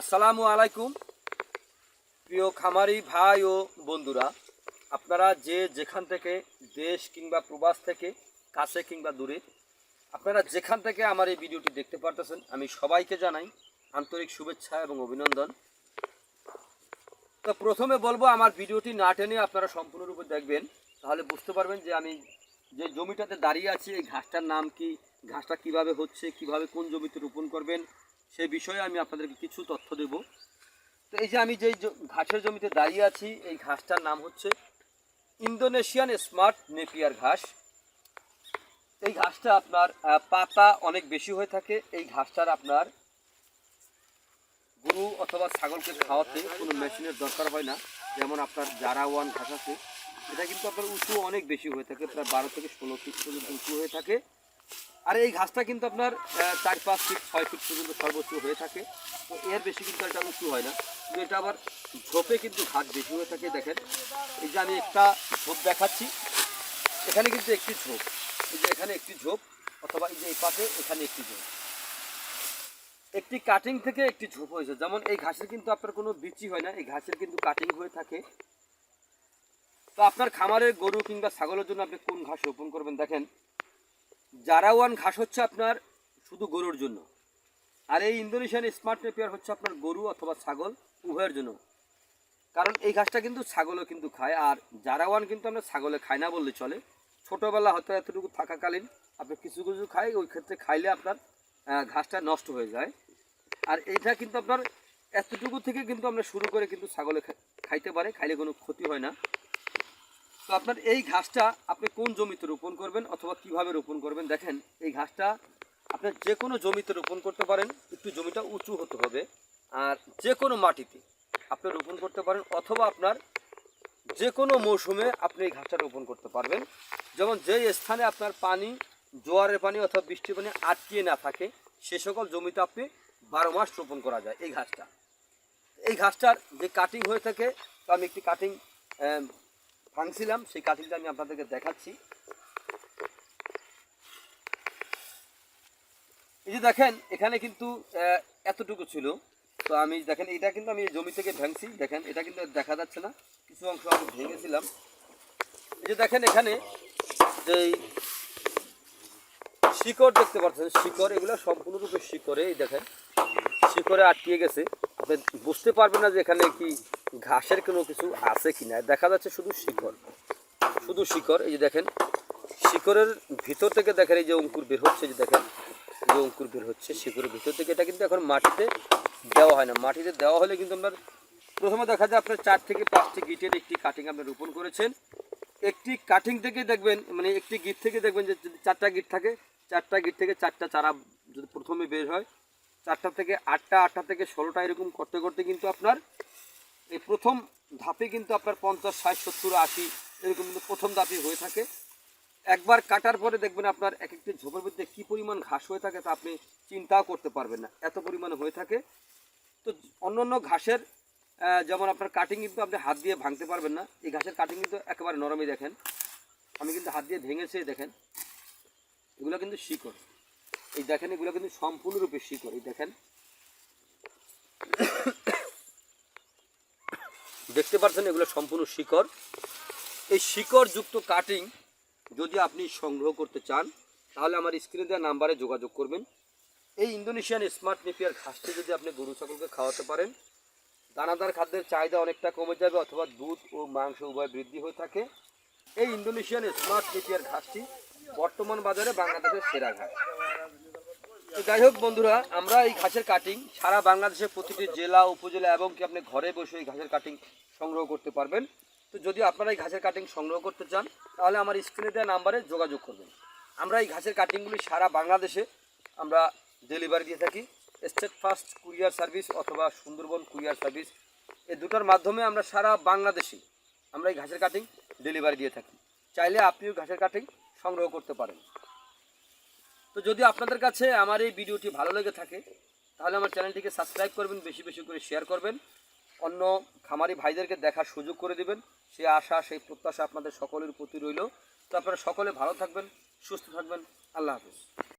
আসসালামু আলাইকুম। প্রিয় খামারি ভাই ও বন্ধুরা, আপনারা যে যেখান থেকে দেশ কিংবা প্রবাস থেকে, কাছে কিংবা দূরে, আপনারা যেখান থেকে আমার এই ভিডিওটি দেখতে পারতেছেন, আমি সবাইকে জানাই আন্তরিক শুভেচ্ছা এবং অভিনন্দন। তো প্রথমে বলব, আমার ভিডিওটি না টেনে আপনারা সম্পূর্ণরূপে দেখবেন, তাহলে বুঝতে পারবেন যে আমি যে জমিটাতে দাঁড়িয়ে আছি, এই ঘাসটার নাম কি, ঘাসটা কীভাবে হচ্ছে, কীভাবে কোন জমিতে রোপণ করবেন সেই বিষয়ে আমি আপনাদেরকে কিছু তথ্য দেব। তো এই যে আমি যেই ঘাসের জমিতে দাঁড়িয়ে আছি, এই ঘাসটার নাম হচ্ছে ইন্দোনেশিয়ান স্মার্ট নেপিয়ার ঘাস। এই ঘাসটা আপনার পাতা অনেক বেশি হয়ে থাকে। এই ঘাসটার আপনার গরু অথবা ছাগলকে খাওয়াতে কোনো মেশিনের দরকার হয় না। যেমন আপনার জারা ওয়ান ঘাস আছে এটা কিন্তু আপনার উঁচু অনেক বেশি হয়ে থাকে, প্রায় বারো থেকে ষোলো ফিট পর্যন্ত উঁচু হয়ে থাকে। আর এই ঘাসটা কিন্তু আপনার চার, পাঁচ ফিট ছয় ফিট পর্যন্ত সর্বোচ্চ হয়ে থাকে। তো এর বেশি কিন্তু এটা উঁচু হয় না। কিন্তু এটা আবার ঝোপে কিন্তু ঘাস বেশি হয়ে থাকে, দেখেন। এই যে আমি একটা ঝোপ দেখাচ্ছি। এখানে কিন্তু একটি ঝোপ। এই যে এখানে একটি ঝোপ, অথবা এই যে এই পাশে এখানে একটি ঝোপ। একটি কাটিং থেকে একটি ঝোপ হয়েছে। যেমন এই ঘাসের কিন্তু আপনার কোনো বিচি হয় না, এই ঘাসের কিন্তু কাটিং হয়ে থাকে। তো আপনার খামারের গরু কিংবা ছাগলের জন্য আপনি কোন ঘাস রোপণ করবেন? দেখেন জারাওয়ান ঘাস হচ্ছে আপনার শুধু গরুর জন্য। আর এই ইন্দোনেশিয়ান স্মার্ট নেপিয়ার হচ্ছে আপনার গরু অথবা ছাগল উভয়ের জন্য। কারণ এই ঘাসটা কিন্তু ছাগলও কিন্তু খায়, আর জারাওয়ান কিন্তু আমরা ছাগলে খাই না বললে চলে। ছোটোবেলা হয়তো এতটুকু থাকাকালীন আপনি কিছু কিছু খাই, ওই ক্ষেত্রে খাইলে আপনার ঘাসটা নষ্ট হয়ে যায়। আর এইটা কিন্তু আপনার এতটুকু থেকে কিন্তু আমরা শুরু করে কিন্তু ছাগলে খাইতে পারে, খাইলে কোনো ক্ষতি হয় না। তো আপনার এই ঘাসটা আপনি কোন জমিতে রোপণ করবেন অথবা কীভাবে রোপণ করবেন? দেখেন, এই ঘাসটা আপনি যে কোনো জমিতে রোপণ করতে পারেন, একটু জমিটা উঁচু হতে হবে। আর যে কোনো মাটিতে আপনি রোপণ করতে পারেন অথবা আপনার যে কোনো মৌসুমে আপনি এই ঘাসটা রোপণ করতে পারবেন। যেমন যে স্থানে আপনার পানি, জোয়ারের পানি অথবা বৃষ্টির পানি আটকিয়ে না থাকে, সে সকল জমিতে আপনি বারো মাস রোপণ করা যায় এই ঘাসটা। এই ঘাসটার যে কাটিং হয়ে থাকে, তো আমি একটি কাটিং ভাঙছিলাম, সেই কাটিংটা আমি আপনাদেরকে দেখাচ্ছি। এই যে দেখেন, এখানে কিন্তু এতটুকু ছিল। তো আমি, দেখেন এটা কিন্তু আমি জমি থেকে ভাঙছি। দেখেন, এটা কিন্তু দেখা যাচ্ছে না। কিছু অংশ আমি ভেঙেছিলাম। এই যে দেখেন এখানে, যে শিকড় দেখতে পাচ্ছেন, শিকড়, এগুলো সম্পূর্ণরূপে শিকড়ে, এই দেখেন, শিকড়ে আটকিয়ে গেছে। আপনি বুঝতে পারবেন না যে এখানে কি ঘাসের কোনো কিছু আছে কি না? দেখা যাচ্ছে শুধু শিকড়। শুধু শিকড়, এই যে দেখেন, শিকড়ের ভিতর থেকে দেখেন, এই যে অঙ্কুর বের হচ্ছে যে দেখেন যে অঙ্কুর বের হচ্ছে, শিকড়ের ভিতর থেকে এটা কিন্তু এখন মাটিতে দেওয়া হয় না। মাটিতে দেওয়া হলে কিন্তু আপনার প্রথমে দেখা যায় আপনার চার থেকে পাঁচটি গিটের একটি কাটিং আপনি রোপণ করেছেন। একটি কাটিং থেকে দেখবেন মানে একটি গিট থেকে দেখবেন যে যদি চারটা গিট থাকে, চারটা গিট থেকে চারটা চারা যদি প্রথমে বের হয়, চারটা থেকে আটটা আটটা থেকে ষোলোটা এরকম করতে করতে কিন্তু আপনার এই প্রথম ধাপে কিন্তু আপনার পঞ্চাশ, ষাট, সত্তর, আশি, এরকম কিন্তু প্রথম ধাপে হয়ে থাকে। একবার কাটার পরে দেখবেন আপনার এক একটি ঝোপের মধ্যে কী পরিমাণ ঘাস হয়ে থাকে তা আপনি চিন্তাও করতে পারবেন না। এত পরিমাণে হয়ে থাকে। তো অন্য অন্য ঘাসের যেমন আপনার কাটিং কিন্তু আপনি হাত দিয়ে ভাঙতে পারবেন না। এই ঘাসের কাটিং কিন্তু একেবারে নরমই দেখেন। আমি কিন্তু হাত দিয়ে ভেঙেছে, দেখেন। এগুলো কিন্তু শিকড়। এই দেখেন, এগুলো কিন্তু সম্পূর্ণরূপে শিকড়, এই দেখেন। দেখতে পাচ্ছেন এগুলো সম্পূর্ণ শিকড়। এই শিকড়যুক্ত কাটিং যদি আপনি সংগ্রহ করতে চান, তাহলে আমার স্ক্রিনে দেওয়া নাম্বারে যোগাযোগ করবেন। এই ইন্দোনেশিয়ান স্মার্ট নেপিয়ার ঘাসটি যদি আপনি গরু ছাগলকে খাওয়াতে পারেন, দানাদার খাদ্যের চাহিদা অনেকটা কমে যাবে অথবা দুধ ও মাংস উভয় বৃদ্ধি হয়ে থাকে। এই ইন্দোনেশিয়ান স্মার্ট নেপিয়ার ঘাসটি বর্তমান বাজারে বাংলাদেশের সেরা ঘাস। তো যাই হোক বন্ধুরা, আমরা এই ঘাসের কাটিং সারা বাংলাদেশের প্রতিটি জেলা, উপজেলা এবং কি আপনি ঘরে বসে এই ঘাসের কাটিং সংগ্রহ করতে পারবেন। তো যদি আপনারা এই ঘাসের কাটিং সংগ্রহ করতে চান, তাহলে আমার স্ক্রিনে দেওয়া নাম্বারে যোগাযোগ করবেন। আমরা এই ঘাসের কাটিংগুলি সারা বাংলাদেশে আমরা ডেলিভারি দিয়ে থাকি। স্টেট ফার্স্ট কুরিয়ার সার্ভিস অথবা সুন্দরবন কুরিয়ার সার্ভিস এই দুটোর মাধ্যমে আমরা সারা বাংলাদেশে আমরা এই ঘাসের কাটিং ডেলিভারি দিয়ে থাকি। চাইলে আপনিও ঘাসের কাটিং সংগ্রহ করতে পারেন। তো যদি আপনাদের কাছে আমার এই ভিডিওটি ভালো লেগে থাকে, তাহলে আমার চ্যানেলটিকে সাবস্ক্রাইব করবেন, বেশি বেশি করে শেয়ার করবেন। অন্য খামারি ভাইদেরকে দেখার সুযোগ করে দিবেন। সেই আশা, সেই প্রত্যাশা আপনাদের সকলের প্রতি রইল। তো আপনারা সকলে ভালো থাকবেন, সুস্থ থাকবেন। আল্লাহ হাফিজ।